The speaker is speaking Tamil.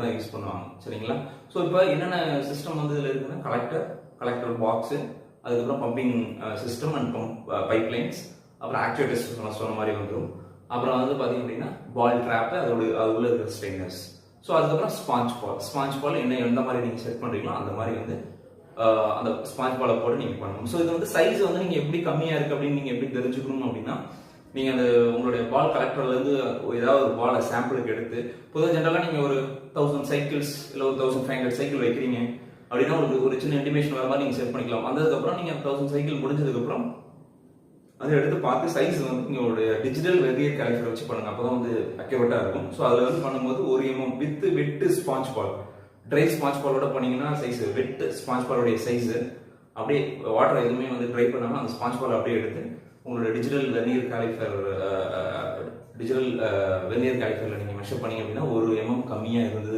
தான் யூஸ் பண்ணுவாங்க. சரிங்களா? ஸோ இப்போ என்னென்ன சிஸ்டம் வந்து இதில் இருக்குன்னா கலெக்டர் கலெக்டர் பாக்ஸு அதுக்கப்புறம் pumping system and pump pipelines அப்புறம் ஆக்சுவேட்டர் சிஸ்டம் சொன்ன மாதிரி வந்துடும் அப்புறம் வந்து பார்த்தீங்க அப்படின்னா பால் ட்ராப்பு அதோட அது உள்ள இருக்கிற ஸ்ட்ரெயினர்ஸ் ஸோ அதுக்கப்புறம் ஸ்பாஞ்ச் பால் ஸ்பாஞ்ச் பால் என்ன எந்த மாதிரி நீங்கள் செட் பண்ணுறீங்களோ அந்த மாதிரி வந்து அந்த ஸ்பாஞ்ச் பாலை போட்டு நீங்கள் பண்ணணும். ஸோ இது வந்து சைஸ் வந்து நீங்கள் எப்படி கம்மியாக இருக்குது அப்படின்னு நீங்கள் எப்படி தெரிஞ்சுக்கணும் அப்படின்னா நீங்கள் அந்த உங்களுடைய பால் கலெக்டர்லேருந்து ஏதாவது ஒரு பாலை சாம்பிளுக்கு எடுத்து பொதுவாக ஜென்ரலாக நீங்கள் ஒரு தௌசண்ட் சைக்கிள்ஸ் இல்லை ஒரு தௌசண்ட் ஃபைவ் ஹண்ட்ரட் சைக்கிள் வைக்கிறீங்க அப்படின்னா உங்களுக்கு ஒரு சின்ன இன்டிமேஷன் வர மாதிரி நீங்கள் செட் பண்ணிக்கலாம். வந்ததுக்கப்புறம் நீங்கள் தௌசண்ட் சைக்கிள் முடிஞ்சதுக்கப்புறம் அதை எடுத்து பார்த்து சைஸ் வந்து உங்களுடைய டிஜிட்டல் வெரியர் கேலிஃபர் வச்சு பண்ணுங்க. அப்பதான் வந்து அக்யூரேட்டா இருக்கும். ஸோ அதில் வந்து பண்ணும்போது ஒரு எம்எம் வித்து வெட்டு ஸ்பாஞ்ச் பால் ட்ரை ஸ்பாஞ்ச் பாலோட பண்ணீங்கன்னா சைஸ் வெட்டு ஸ்பாஞ்ச் பாலோடைய சைஸு அப்படியே வாட்டர் எதுவுமே வந்து ட்ரை பண்ணாமல் அந்த ஸ்பாஞ்ச் பால் அப்படியே எடுத்து உங்களோட digital vernier caliper digital vernier காலிஃபரில் நீங்கள் மெஷர் பண்ணீங்க அப்படின்னா ஒரு mm எம்எம் கம்மியாக இருந்தது